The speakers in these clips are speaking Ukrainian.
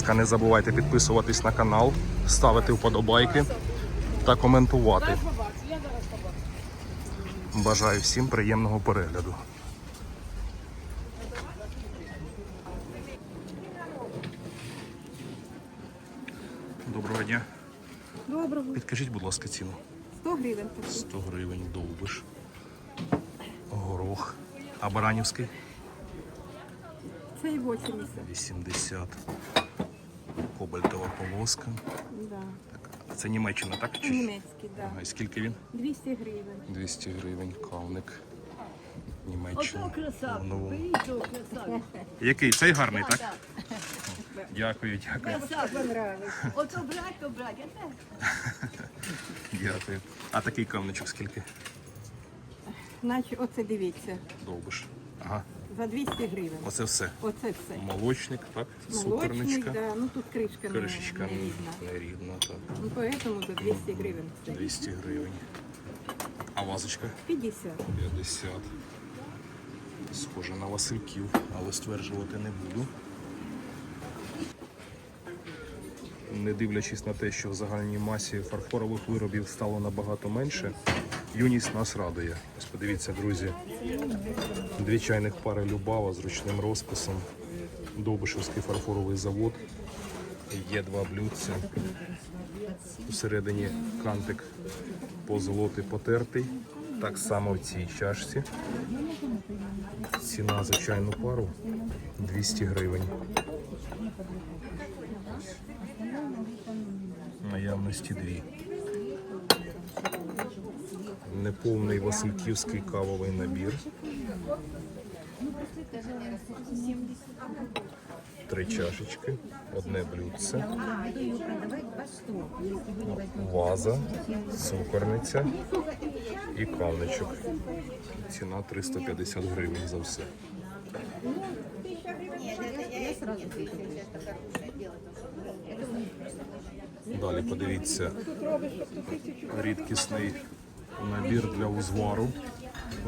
ласка, не забувайте підписуватись на канал, ставити вподобайки та коментувати. Бажаю всім приємного перегляду. Доброго дня. Доброго. Підкажіть, будь ласка, ціну. 100 гривень. такий. 100 гривень довбиш. Горох. А Баранівський? Це і 80. 80. Кобальтова полоска. Да. Так, це Німеччина, так? Чи? Німецький, да. Ага, і скільки він? 200 гривень. 200 гривень кавник. Німеччина. Ото красавчик, Ну, беріть того красавчик. Який? Цей гарний, так? Дякую, дякую, Ото брать, то брать, я теж. дякую. А такий кавничок скільки? Наче оце дивіться. Довбиш. Ага, За 200 гривень. оце все. Оце все. Молочник, так? Молочник, Суперничка. да. Ну тут кришка, не- Кришечка не рідна. нерідна, так. Ну поэтому за 200 гривень стоїть. 200 гривень. А вазочка? 50. 50. Схоже на Васильків, але стверджувати не буду. Не дивлячись на те, що в загальній масі фарфорових виробів стало набагато менше, юність нас радує. Ось подивіться, друзі, дві чайних пари Любава з ручним розписом, Довбишевський фарфоровий завод, є два блюдця. Усередині кантик позолотий потертий. Так само в цій чашці. Ціна за чайну пару 200 гривень. Наявності дві. Неповний Васильківський кавовий набір. Три чашечки, одне блюдце, ваза, цукорниця і кавничок. Ціна 350 гривень за все. Далі подивіться рідкісний набір для узвару,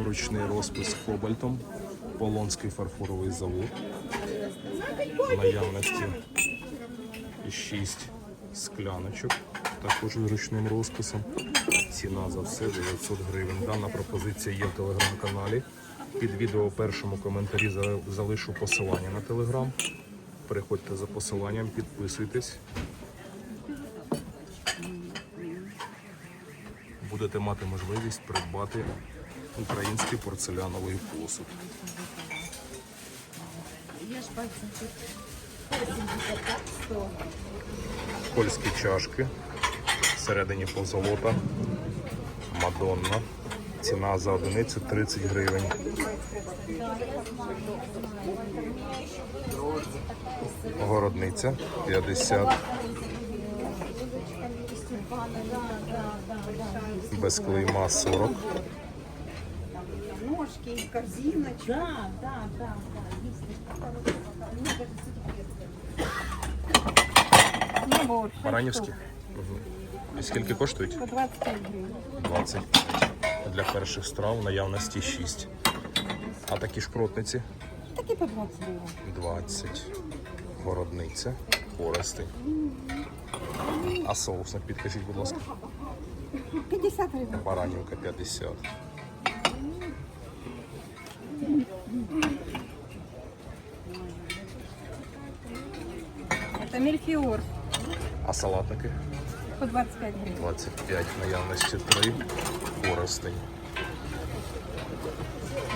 ручний розпис кобальтом, Полонський фарфоровий завод. В наявності 6 скляночок, також з ручним розписом. Ціна за все 900 гривень. Дана пропозиція є в телеграм-каналі. Під відео у першому коментарі залишу посилання на телеграм. Переходьте за посиланням, підписуйтесь. Будете мати можливість придбати український порцеляновий посуд. Польські чашки. Всередині позолота. Мадонна. Ціна за одиницю 30 гривень. Городниця 50. Без клейма 40. Ножки, корзиночки. Да, да, да, більше. Баранівські. Угу. І скільки коштують? По 25 гривень. 25. Для перших страв наявності 6. А такі шпротниці Такі по 20 гривень. 20. Городниця, користи. А соусник підкажіть, будь ласка. 50 гривень. Баранівка 50. Це мельхіор. А салатники По 25 гривень. 25. Наявності 3. Користень.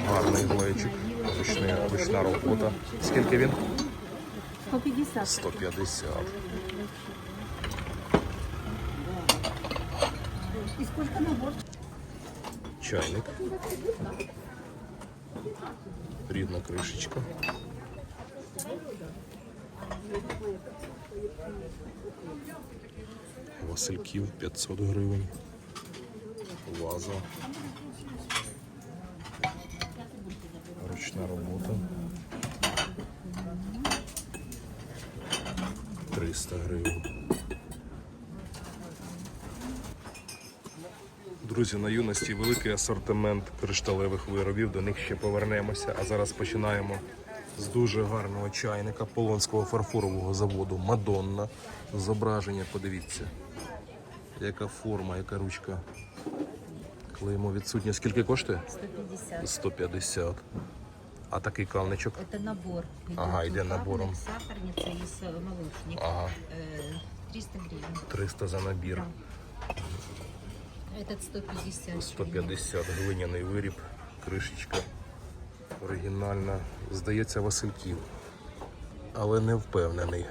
Гарний глечик. Ручна, ручна робота. Скільки він? 150. 150. Чайник. Рідна кришечка. Васильків 500 гривень. Ваза. Ручна робота. 300 гривень. Друзі, на юності великий асортимент кришталевих виробів, до них ще повернемося. А зараз починаємо з дуже гарного чайника Полонського фарфорового заводу Мадонна. Зображення, подивіться. Яка форма, яка ручка. Клеймо відсутнє. Скільки коштує? 150. 150. А такий кавничок? Это набор. Ага, йде набором. Сахарница и с- молочник. Ага, Э, 300 гривен. 300 за набір. Этот 150. 150 глиняний виріб, кришечка оригінальна. Здається, Васильків, але не впевнений.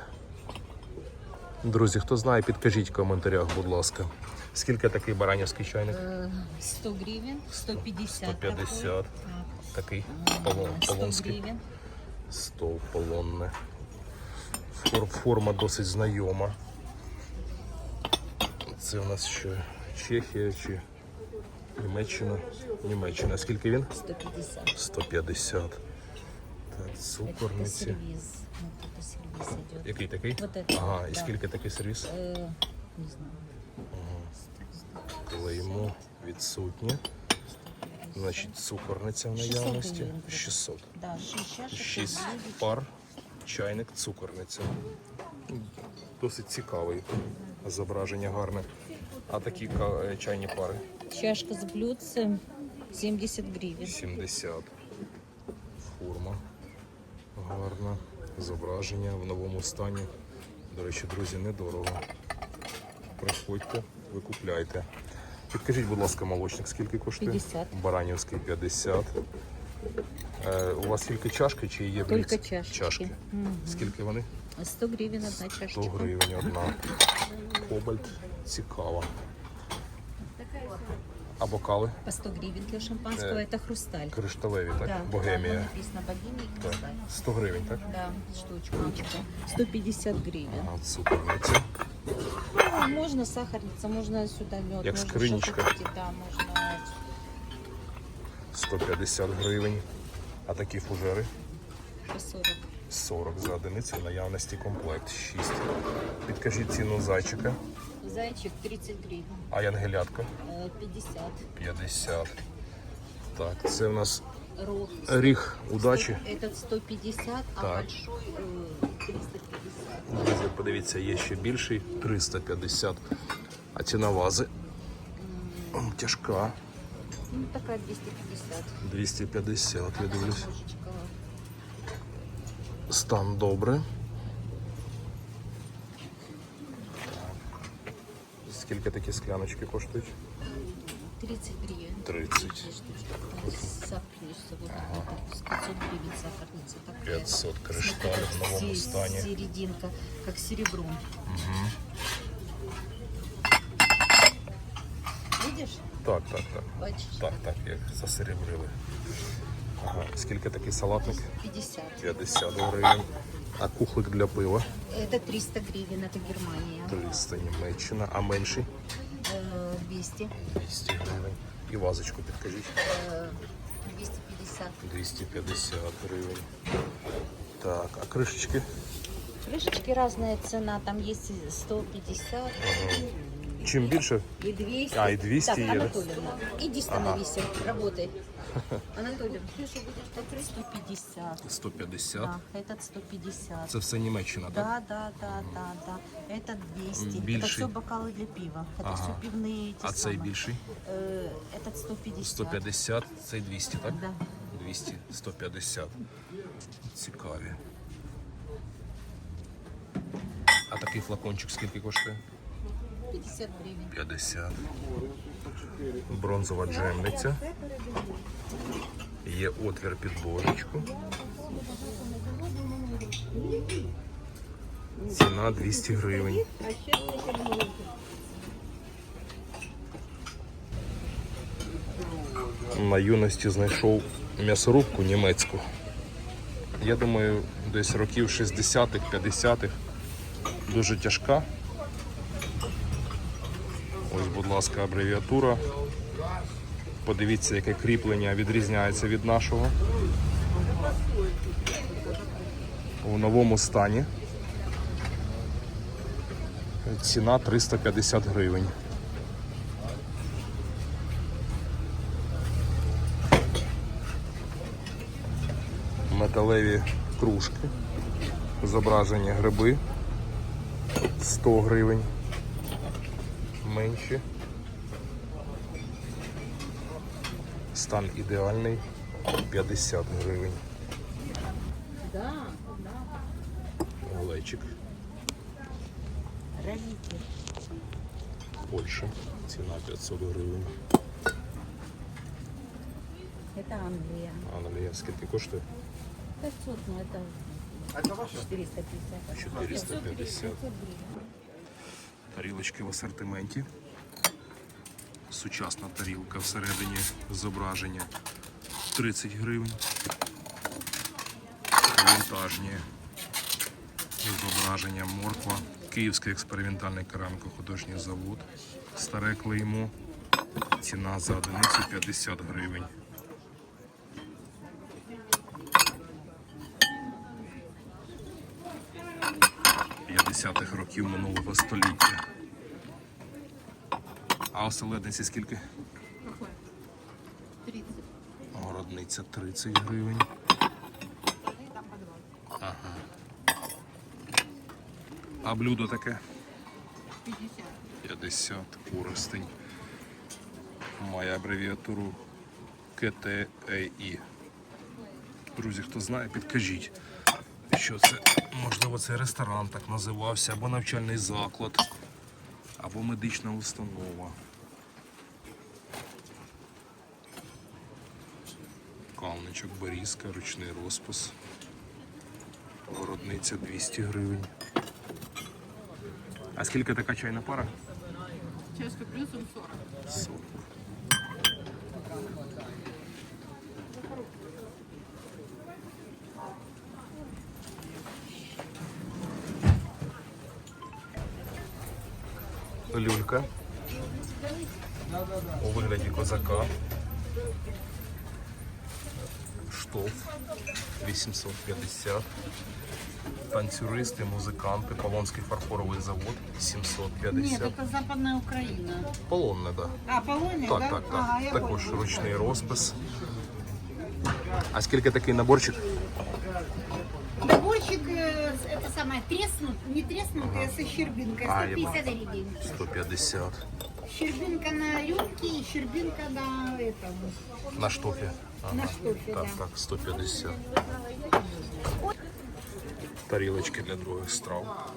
Друзі, хто знає, підкажіть в коментарях, будь ласка. Скільки такий баранівський чайник? Э, 100 гривен, 150. 150. такой. Такий Так, полон, 100 полонський. 100 полонне. Форма досить знайома. Це у нас що? Чехія чи Німеччина? Німеччина. Скільки він? 150. 150. Так, Это цукорниці. сервиз. Вот это сервиз идет. Який такий? Вот это, Ага, і да. скільки такий сервіс? Э, не знаю. Клеймо відсутнє. Значить, цукорниця в 600 наявності. гривень. 600. Да, 6 чашек. 6 девять. пар, чайник, цукорниця. Досить цікавий. Зображення гарне. А такі е, чайні пари? Чашка с блюдцем 70 гривен. 70. Форма гарна. Зображення в новому стані. До речі, друзі, недорого. Приходьте, викупляйте. Підкажіть, будь ласка, молочник, скільки коштує? 50. Баранівський 50. Е, у вас тільки чашки чи є бліц? Тільки чашечки. чашки? Скільки вони? 100 гривен одна чашка. 100 гривень одна. Кобальт цікава. А бокали? По 100 гривен для шампанского. Э, это хрусталь. Кришталеві, так? Да, Богемія. там написано богемия и хрусталь. 100 гривень, так? Да, штучка. 150 гривен. А цукорниця. Ну, можно сахарница, можно сюда мед. Як скринічка. Да, можно 150 гривень. А такі фужери? по 40. 40 за одиницю, наявності комплект 6. Підкажіть ціну зайчика, Зайчик 30 гривен. а янгелятка Э, 50. 50. Так, це у нас Рог. ріг удачі. Этот 150, а Так. большой э, 350. Друзі, подивіться, є ще більший 350. А ціна вази м, тяжка. Ну, такая 250. 250, я дивлюсь. Божечка. Стан добре. Скільки такі скляночки коштують? 30 гривен. 30. Эти штучки. Там Сахарница. Вот это. С 500 гривен сахарница. Такая. 500 кришталь в новому Се- стані. Серединка, как серебром. Видишь? Так, так, так. Бачиш? Так, так, як засеребрили. Ага. Скільки такий салатник? 50. 50 гривень. А кухлик для пива? Это 300 гривен, это Германия. 300 Німеччина. А менший? Э, 200. 200 гривень. І вазочку підкажіть. э, 250. 250 гривень. Так, а кришечки? Крышечки разная цена, там есть и 150 Чим більше, и 200. А, и 200 так, є, да? Анатольевна, иди становись, работай. Анатольевна, ты же будешь так 150. 150. Да, этот 150. Це все Німеччина, так? Да, да, да, да, да. Это 200. Это Більший. все бокалы для пива. Это Ага. все пивные эти А цей самые. більший? Э, Этот 150. 150, цей 200, так? Да. 200, 150. Цікаві. А такий флакончик скільки коштує? 50 гривен. 50. Бронзова джемниця. Є отвір під божечку. Ціна 200 гривень. На юності знайшов м'ясорубку німецьку. Я думаю, десь років 60-х, 50-х. Дуже тяжка. Ось, будь ласка, абревіатура. Подивіться, яке кріплення відрізняється від нашого. У новому стані. Ціна 350 гривень. Металеві кружки. Зображені гриби 100 гривень. Менші. Стан ідеальний 50 гривень. Да, Глечик. родители. Польща. Ціна 500 гривень. Это Англия. Англія скільки коштує? 500, ну это 450. 450. Тарілочки в асортименті. Сучасна тарілка всередині зображення 30 гривень. Вінтажні зображення морква. Київський експериментальний кераміко-художній завод. Старе клеймо. Ціна за одиницю 50 гривень. Років минулого століття. А оселедниці скільки? 30. Городниця 30 гривень. Ага. А блюдо таке? 50. 50 користень. Має абревіатуру КТЕІ. Друзі, хто знає, підкажіть, що це. Можливо, це ресторан так називався, або навчальний заклад, або медична установа. Кавничок Борізка, ручний розпис. Городниця 200 гривень. А скільки така чайна пара? Чашка плюсом 40. 40. Козака. Штоф 850. Танцюристи, музиканти, Полонський фарфоровий завод 750. Нет, это Западная Украина. Полонне, так. Да. А, Полония, Так, да? так, так. Ага, Також поняла. ручний розпис. А скільки такий наборчик? Наборчик, это самое, треснут, не треснутый, а со щербинкой, А, я 150 гривен. 150. Щербинка на рюмке и щербинка на этом, На штофі. Ага. на штофе, Так, да. так, 150. Тарілочки для других страв.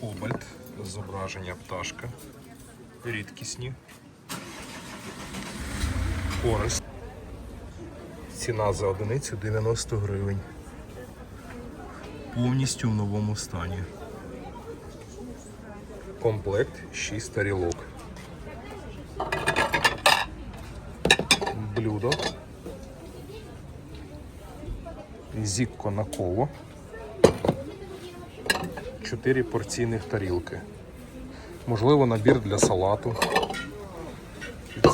Кобальт, зображення пташка. Рідкісні. Користь. Ціна за одиницю 90 гривень. Повністю в новому стані. Комплект 6 тарілок. Блюдо. Зікко на коло. 4 порційних тарілки. Можливо, набір для салату.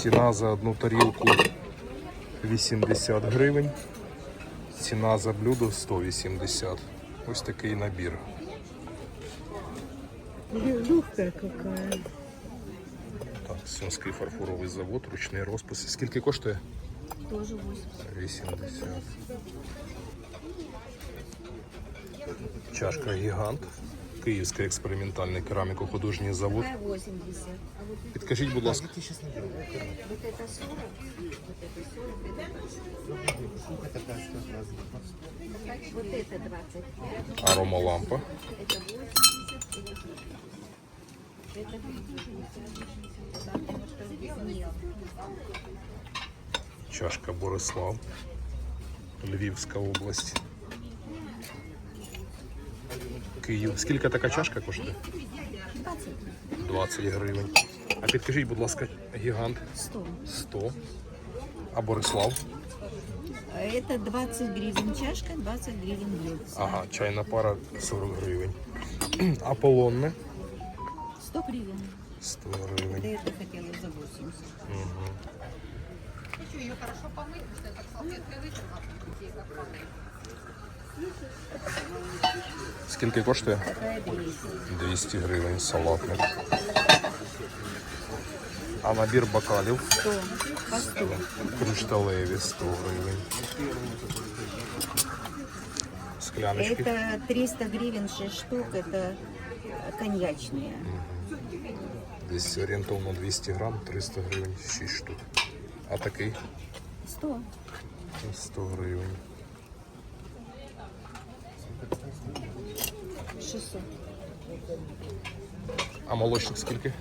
Ціна за одну тарілку 80 гривень. Ціна за блюдо 180. Ось такий набір. Легкая какая. Так, Сумський фарфоровий завод, ручний розпис. Скільки коштує? Тоже 80. 80. Чашка гігант. Київський експериментальний кераміко-художній завод. Какая 80? А вот, Підкажіть, будь ласка, вот это 40, вот это 40, это 20. Вот это 20. аромалампа. Это 80. Это 50. Нет. Чашка Борислав. Львівська область. Київ. Скільки така чашка коштує? 20. 20 гривень. А підкажіть, будь ласка, гігант 100. 100. А Борислав? Это 20 гривен чашка, 20 гривен блюдце. Ага, чайна пара 40 гривень. Аполлонне 100 гривен. 100 Да гривень. это хотела за 80. Скільки коштує? Такая 200. 200 гривень салатник. А набір бокалів 100. По 100. кришталеві 100 гривень. скляночки. Это 300 гривен 6 штук, это коньячные. Десь орієнтовно 200 грам, 300 гривень, 6 штук. А такий 100. 100 гривень. А молочник скільки?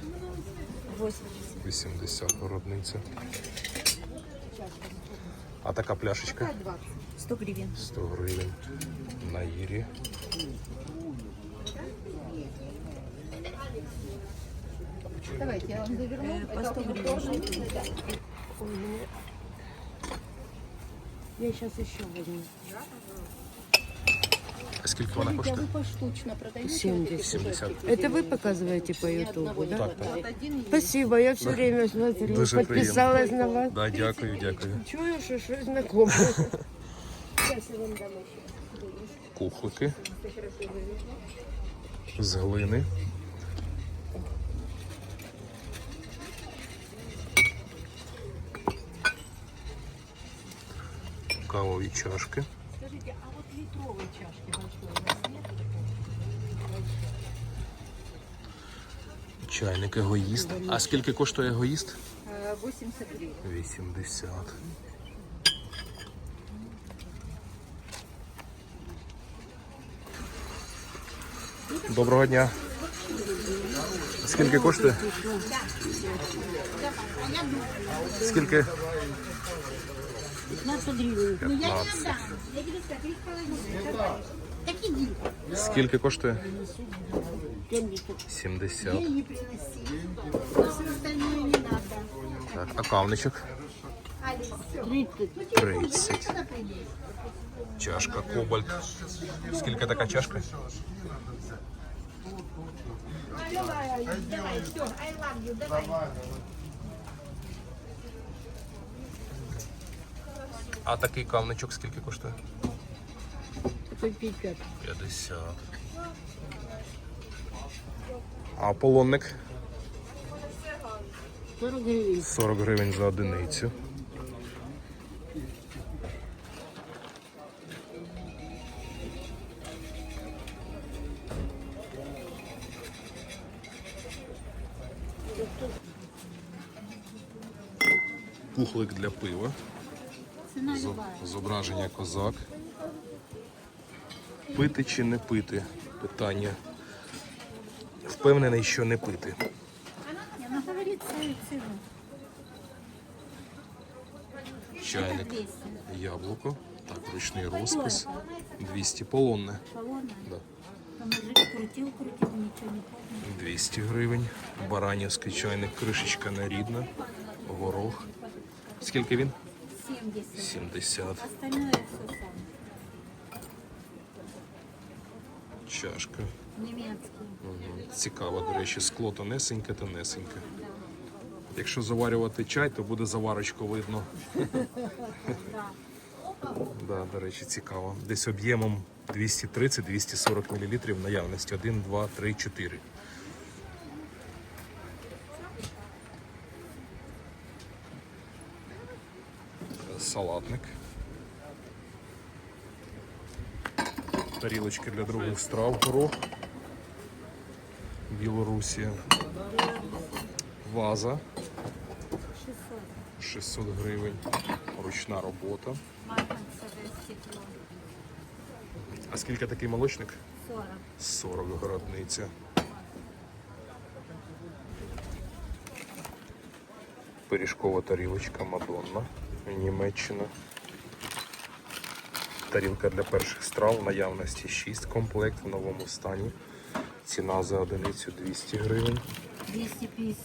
80. 80 городниця. А така пляшечка 100 гривен. 100 гривень. На Ірі. Давайте, я вам заверну. Э, По 100 гривен. Я сейчас еще возьму. А скільки вона коштує? поштучно продаете? 70. 70. Это вы показываете по ютубу, да? Так, так. Спасибо, я все время смотрю. Дуже Подписалась на вас. Да, дякую, дякую. Чую, що щось знакоме. Кухлики. З глини. Кавові чашки. Скажите, а вот литровой чашки большой у вас нет? Чайник егоїст. А скільки коштує егоїст? 80 гривен. 80. Доброго дня. Скільки коштує? Скільки? 15 гривен. Ну я не отдам. Я говорю, так, три с половиной. Давай. Так иди. Скільки коштує? 70. 70. Не приноси. А все остальное не надо. Так, а кавничок? Алекс, все. 30. 30. Куда придешь? Чашка Кобальт. Скільки така чашка? Давай, Алекс, давай, все. I love you, давай. А такий кавничок скільки коштує? Это 50. 50. А полонник? 40 гривен. 40 гривень за одиницю. Пухлик для пива. Любая. Зображення козак. Пити чи не пити? Питання. Впевнений, що не пити. Не, свою цену. Чайник, яблуко. Так, ручний розпис. 200 полонне. Да. А мужик крутил, крутил, ничего не помню. 200 гривень. Баранівський чайник, кришечка нерідна. Горох. Скільки він? 70. 70. Остальное все сам. Чашка. Немецкий. Мгм. Цікаво, до речі, скло тонесеньке, тонесеньке. Якщо заварювати чай, то буде заварочку видно. Да, до речі, цікаво. Десь об'ємом 230-240 мл наявності. 1, 2, 3, 4. Салатник. Тарілочки для других страв, горох. Білорусія. Ваза 600 гривень. Ручна робота. А скільки такий молочник? 40. 40 городниця. Пиріжкова тарілочка Мадонна. Німеччина. Тарілка для перших страв. Наявності 6 комплект в новому стані. Ціна за одиницю 200 гривень. 250.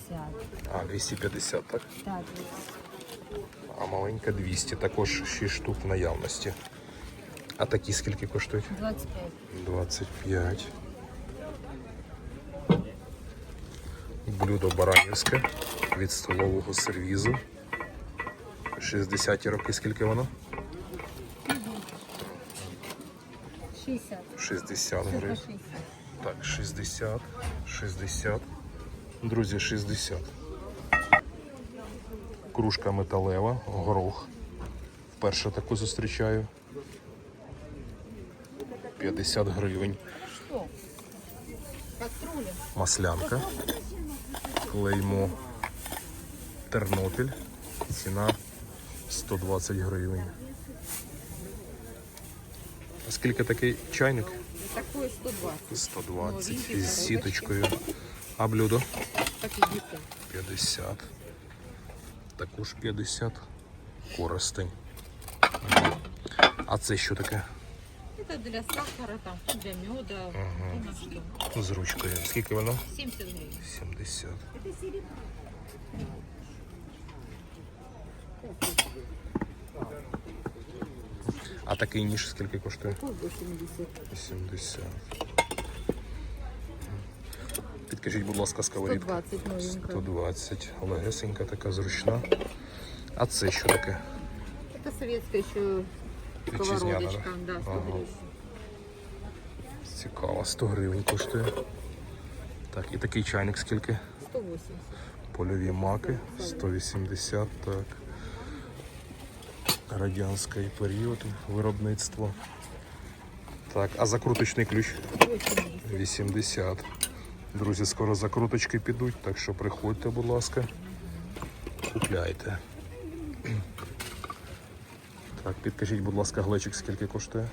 А, 250, так? Да, А маленька 200, також 6 штук в наявності. А такі скільки коштують? 25. 25. Блюдо баранівське від столового сервізу. 60 роки, скільки воно? 60. 60 гривень. Так, 60, 60. Друзі, 60. Кружка металева, горох. Вперше таку зустрічаю. 50 гривень. Маслянка. Клеймо Тернопіль. Ціна 120 гривень. А скільки такий чайник? Такое 120. 120 із сіточкою. А блюдо? Так и 50. Також 50. Коростень. А це що таке? Это для сахара, там, для меда, что. З ручкою. Скільки воно? 70 гривен. 70. Такий ніж скільки коштує? 80. Підкажіть, будь ласка, сковорідка. 120 новенькая. 120. Легесенька така зручна. А це що таке? Советская еще Вітчизняна, сковородочка. да? Да, Ага. 100. Цікаво, 100 гривень коштує. Так, і такий чайник скільки? 180. Польові маки 180, так. Радянський період виробництва. Так, а закруточний ключ 80. Друзі, скоро закруточки підуть, так що приходьте, будь ласка, купляйте. Так, підкажіть, будь ласка, глечик скільки коштує?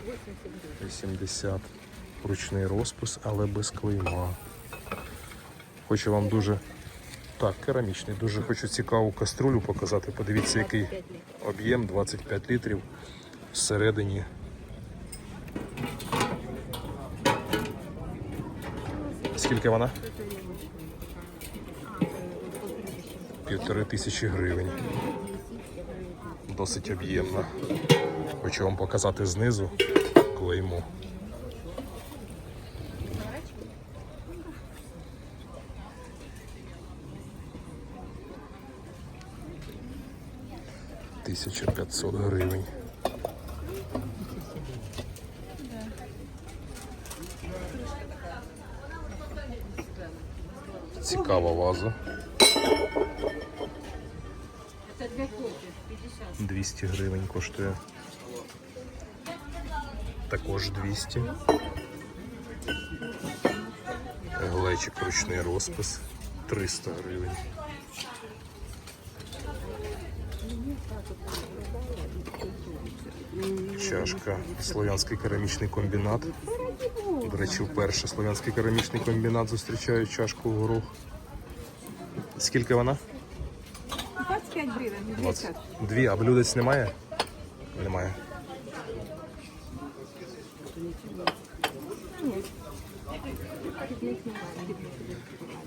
80. Ручний розпис, але без клейма. Хочу вам дуже так, керамічний. Дуже хочу цікаву каструлю показати. Подивіться, який об'єм 25 літрів. Всередині. Скільки вона? Півтори тисячі гривень. Досить об'ємна. Хочу вам показати знизу клеймо. Тисяча п'ятсот гривень. Цікава ваза. Это для кофе 50. 200 гривень коштує. Також 200. Глечик ручний розпис 300 гривень. Чашка. Слов'янський керамічний комбінат. До речі, вперше Слов'янський керамічний комбінат зустрічає чашку в горох. Скільки вона? 25 гривень, 20. Дві, а блюдець немає? Немає.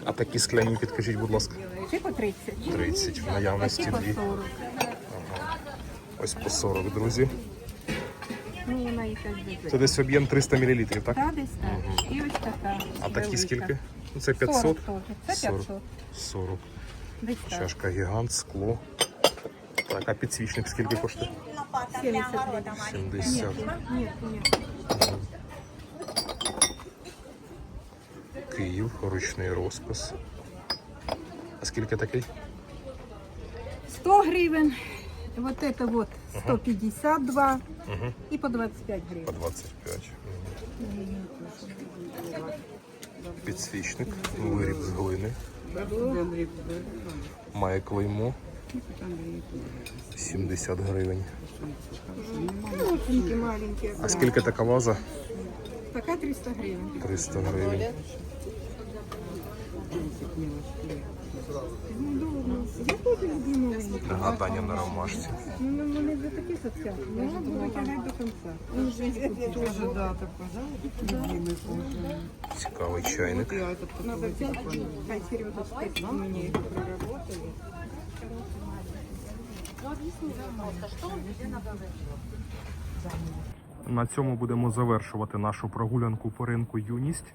А такі скляні підкажіть, будь ласка. По 30. 30 в наявності дві. 40. Ось по 40, друзі. Ну, вона якась Це десь об'єм 300 мл, так? Та десь так. І ось така. А такі велика. скільки? Ну, це 40 500. теж. Це 500. 40. Десь так. Чашка гігант, скло. Так, а підсвічник скільки коштує? 70 гривень. 70. Ні, ні. Київ, ручний розпис. А скільки такий? 100 гривень. Вот это вот 152 і по 25 По гривень. 25. Мгм. Підсвічник, виріб з глини. Має клеймо. 70 гривень. А скільки така ваза? Така 300 гривень. 300 гривень. Я теж люблю новенькі. Гадання на ромашці. Ну, ну, вони вже такі соціальні. Я буду витягати до кінця. Ну, вже да, Цікавий чайник. Надо взять, хай Сережа спит, мені проработали. На цьому будемо завершувати нашу прогулянку по ринку Юність.